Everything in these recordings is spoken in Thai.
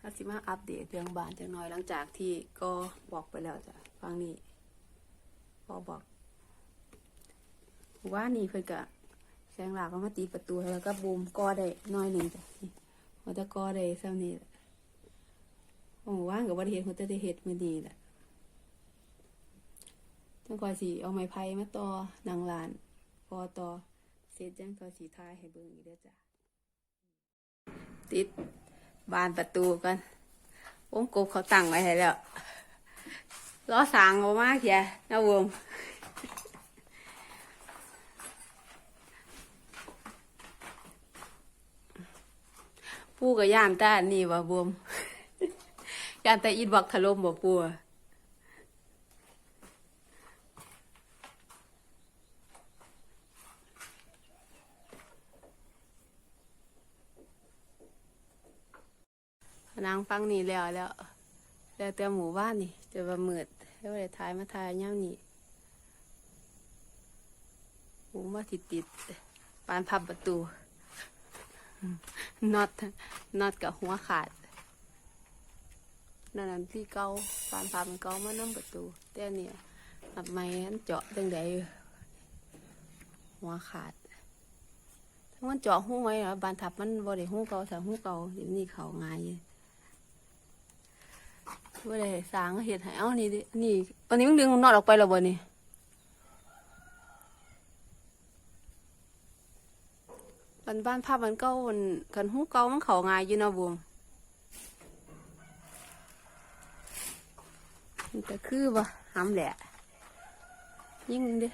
ก็สิมาอัปเดตเรื่องบ้านจังน้อยหลังจากที่ก็บอกไปแล้วจ้ะฟังนี่พอบอกว่านี่เพิ่นก็แสงหลากก็มาตีประตูแล้วก็บูมก็ได้น้อยหนึ่งจ้ะนี่มันจะก็ได้เท่านี้แหละว่างกับวันเห็นเขาจะได้เห็ดมือดีแหละจังคอยสีเอาไม้ไผ่มาต่อนางลานพอต่อเสร็จจังคอยสีทายให้เบิ่งอีกเด้อจ้ะติด บานประตูกันวงกบเขาตั้งไว้ให้แล้วล้อสางออกมากแย่นะวงปูกับย่านต้านนี่วะบวมย่านแต่อิดบักถล่มบ่ปู นางฟังนี่แล้วแล้วแล้วแต่หมู่บ้านนี่จะมามืดแล้วเลยทายมาทายย่ำนี่หูมาติดติดปานพับประตูน็อตน็อตกับหัวขาดนั่นที่เกาปานพับมันเกามาน้ำประตูแต่เนี่ยทำไมอันเจาะจังใดหัวขาดถ้ามันเจาะหูไว้เหรอบานทับมันบ่ได้หูเกาถ้าหูเกาเดี๋ยวนี้เขาง่าย ไม่ได้สางเห็ดให้เอ้านี่ดินี่วันนี้มึงดึงนอตออกไปแล้วบ่นี่บ้านบ้านภาพมันเก่ามันกันหูเก่ามันเขาง่ายอยู่นะบวมแต่คือบ่หำแหละยิ่งเด้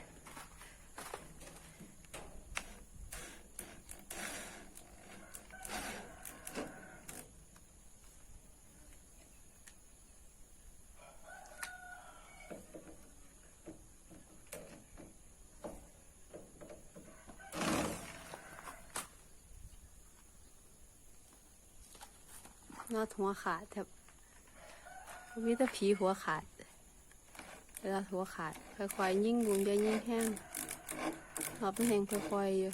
นอดหัวขาดแทบมีแต่ผีหัวขาดเวลาหัวขาดค่อยๆยิ่งบุงจะยิ่งแห้งรอบมันแห้งค่อยๆอยู่